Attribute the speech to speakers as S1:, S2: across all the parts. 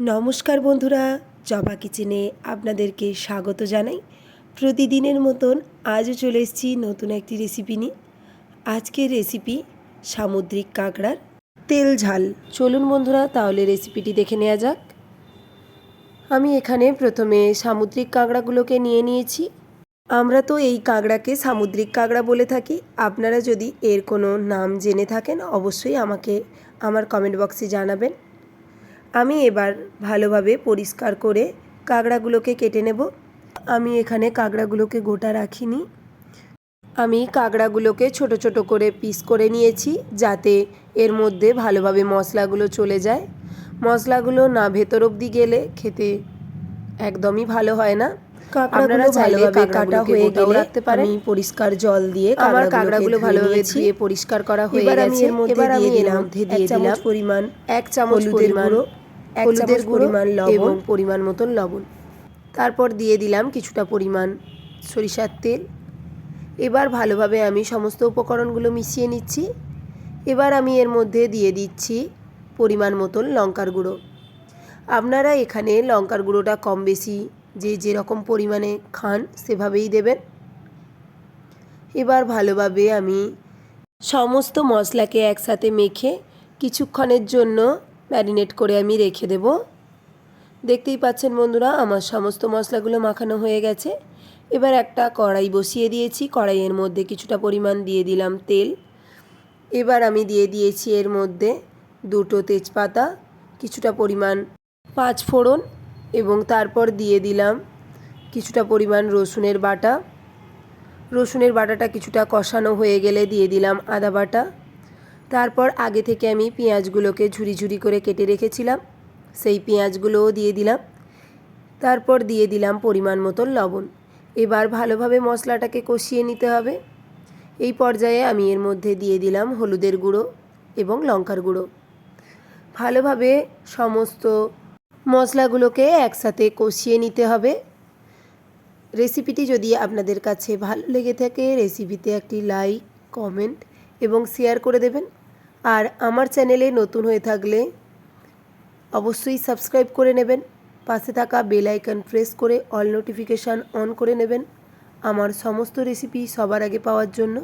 S1: নমস্কার বন্ধুরা, জবা কিচেনে আপনাদেরকে স্বাগত জানাই। প্রতিদিনের মতন আজও চলে এসেছি নতুন একটি রেসিপি নিয়ে। আজকের রেসিপি সামুদ্রিক কাঁকড়ার তেল ঝাল। চলুন বন্ধুরা, তাহলে রেসিপিটি দেখে নেওয়া যাক। আমি এখানে প্রথমে সামুদ্রিক কাঁকড়াগুলোকে নিয়ে নিয়েছি। আমরা তো এই কাঁকড়াকে সামুদ্রিক কাঁকড়া বলে থাকি। আপনারা যদি এর কোনো নাম জেনে থাকেন, অবশ্যই আমাকে আমার কমেন্ট বক্সে জানাবেন। আমি এবার ভালোভাবে পরিষ্কার করে কাঁকড়াগুলোকে কেটে নেব। আমি এখানে কাঁকড়াগুলোকে গোটা রাখিনি। আমি কাঁকড়াগুলোকে ছোট ছোট করে পিস করে নিয়েছি যাতে এর মধ্যে ভালোভাবে মশলাগুলো চলে যায়। মশলাগুলো না ভেতর অবধি গেলে খেতে একদমই ভালো হয় না। আপনারা ভালোভাবে কাটা হয়ে গেলে রাখতে পারেন। আমি পরিষ্কার জল দিয়ে আমার কাঁকড়াগুলো ভালোভাবে ধুয়ে পরিষ্কার করা হয়ে গেছে। এবার আমি এর মধ্যে দিয়ে দিলাম পরিমাণ এক চামচ পরিমাণ এক চামচ পরিমাণ লবণ এবং পরিমাণ মতন লবণ। তারপর দিয়ে দিলাম কিছুটা পরিমাণ সরিষার তেল। এবার ভালোভাবে আমি সমস্ত উপকরণগুলো মিশিয়ে নিচ্ছি। এবার আমি এর মধ্যে দিয়ে দিচ্ছি পরিমাণ মতন লঙ্কার গুঁড়ো। আপনারা এখানে লঙ্কার গুঁড়োটা কম বেশি যে যেরকম পরিমাণে খান সেভাবেই দেবেন। এবার ভালোভাবে আমি সমস্ত মশলাকে একসাথে মেখে কিছুক্ষণের জন্য ম্যারিনেট করে আমি রেখে দেব। দেখতেই পাচ্ছেন বন্ধুরা, আমার সমস্ত মশলাগুলো মাখানো হয়ে গেছে। এবার একটা কড়াই বসিয়ে দিয়েছি। কড়াইয়ের মধ্যে কিছুটা পরিমাণ দিয়ে দিলাম তেল। এবার আমি দিয়ে দিয়েছি এর মধ্যে দুটো তেজপাতা, কিছুটা পরিমাণ পাঁচ ফোড়ন এবং তারপর দিয়ে দিলাম কিছুটা পরিমাণ রসুনের বাটা। রসুনের বাটাটা কিছুটা কষানো হয়ে গেলে দিয়ে দিলাম আদা বাটা। তারপর আগে থেকে আমি পেঁয়াজগুলোকে ঝুরি ঝুরি করে কেটে রেখেছিলাম। সেই পেঁয়াজগুলোও দিয়ে দিলাম। তারপর দিয়ে দিলাম পরিমাণ মতন লবণ। এবার ভালোভাবে মশলাটাকে কষিয়ে নিতে হবে। এই পর্যায়ে আমি এর মধ্যে দিয়ে দিলাম হলুদের গুঁড়ো এবং লঙ্কার গুঁড়ো। ভালোভাবে সমস্ত মশলাগুলোকে একসাথে কষিয়ে নিতে হবে। রেসিপিটি যদি আপনাদের কাছে ভালো লেগে থাকে, রেসিপিতে একটি লাইক, কমেন্ট এবং শেয়ার করে দেবেন। আর আমার চ্যানেলে নতুন হয়ে থাকলে অবশ্যই সাবস্ক্রাইব করে নেবেন, পাশে থাকা বেল আইকন প্রেস করে অল নোটিফিকেশান অন করে নেবেন আমার সমস্ত রেসিপি সবার আগে পাওয়ার জন্য।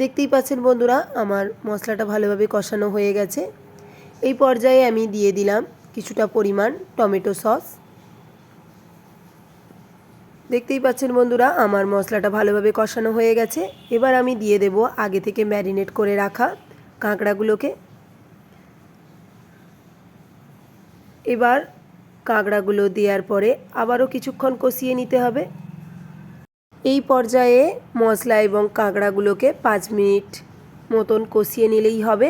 S1: দেখতেই পাচ্ছেন বন্ধুরা, আমার মশলাটা ভালোভাবে কষানো হয়ে গেছে। এই পর্যায়ে আমি দিয়ে দিলাম কিছুটা পরিমাণ টমেটো সস। দেখতেই পাচ্ছেন বন্ধুরা, আমার মশলাটা ভালোভাবে কষানো হয়ে গেছে। এবার আমি দিয়ে দেব আগে থেকে ম্যারিনেট করে রাখা কাঁকড়াগুলোকে। এবার কাঁকড়াগুলো দেওয়ার পরে আবারও কিছুক্ষণ কষিয়ে নিতে হবে। এই পর্যায়ে মশলা এবং কাঁকড়াগুলোকে পাঁচ মিনিট মতন কষিয়ে নিলেই হবে।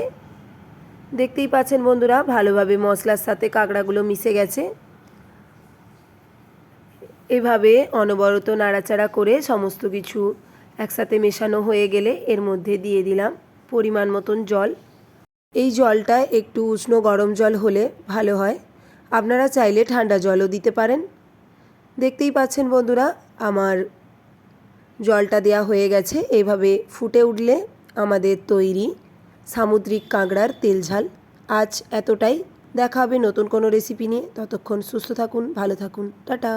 S1: দেখতেই পাচ্ছেন বন্ধুরা, ভালোভাবে মশলার সাথে কাঁকড়াগুলো মিশে গেছে। এভাবে অনবরত নাড়াচাড়া করে সমস্ত কিছু একসাথে মেশানো হয়ে গেলে এর মধ্যে দিয়ে দিলাম। পরিমাণ মতন জল। এই জলটা একটু উষ্ণ গরম জল হলে ভালো হয়। আপনারা চাইলে ঠান্ডা জলও দিতে পারেন। দেখতেই পাচ্ছেন বন্ধুরা, আমার জলটা দেয়া হয়ে গেছে। এভাবে ফুটে উঠলে আমাদের তৈরি সামুদ্রিক কাঁকড়ার তেল ঝাল। আজ এতটাই। দেখা হবে নতুন কোনো রেসিপি নিয়ে। ততক্ষণ সুস্থ থাকুন, ভালো থাকুন। টাটা।